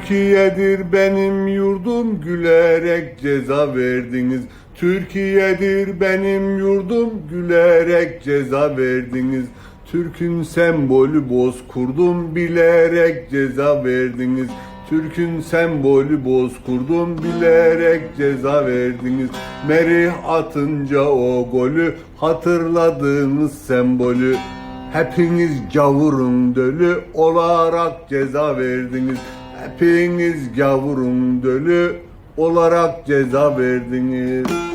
Türkiye'dir benim yurdum gülerek ceza verdiniz. Türkiye'dir benim yurdum gülerek ceza verdiniz. Türk'ün sembolü boz kurdum bilerek ceza verdiniz. Türk'ün sembolü boz kurdum bilerek ceza verdiniz. Merih atınca o golü hatırladığınız sembolü Hepiniz gavurun dölü olarak ceza verdiniz. Hepiniz gavurun dölü olarak ceza verdiniz.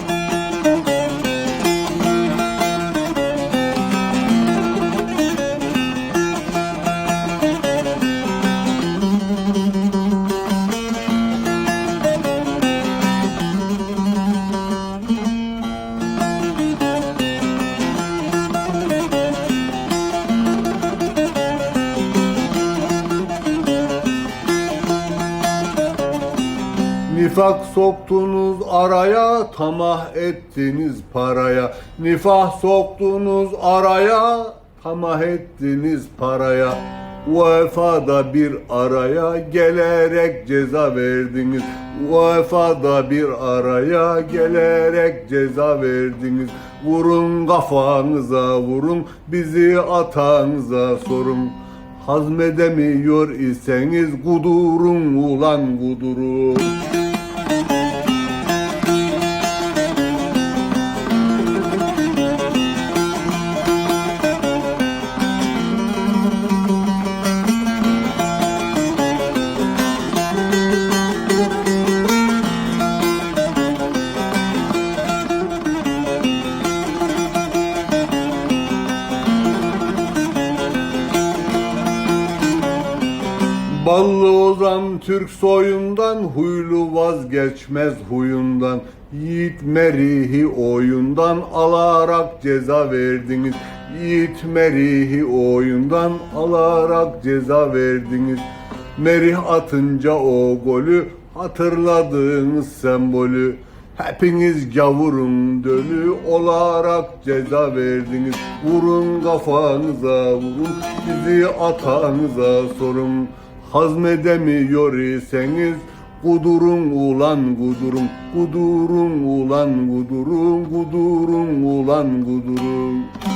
Nifak soktunuz araya, tamah ettiniz paraya. Nifak soktunuz araya, tamah ettiniz paraya. UEFA'da bir araya gelerek ceza verdiniz. UEFA'da bir araya gelerek ceza verdiniz. Vurun kafanıza vurun, bizi atanıza sorun. Hazmedemiyor iseniz kudurun ulan kudurun. Ballı ozan Türk soyundan Huylu vazgeçmez huyundan. Yiğit Merih'i oyundan Alarak ceza verdiniz. Yiğit Merih'i oyundan Alarak ceza verdiniz. Merih atınca o golü Hatırladığınız sembolü. Hepiniz gavurun dölü olarak ceza verdiniz. Vurun kafanıza vurun, bizi atanıza sorun. Hazmedemiyor iseniz Kudurun ulan kudurun, kudurun ulan kudurun, kudurun ulan kudurun.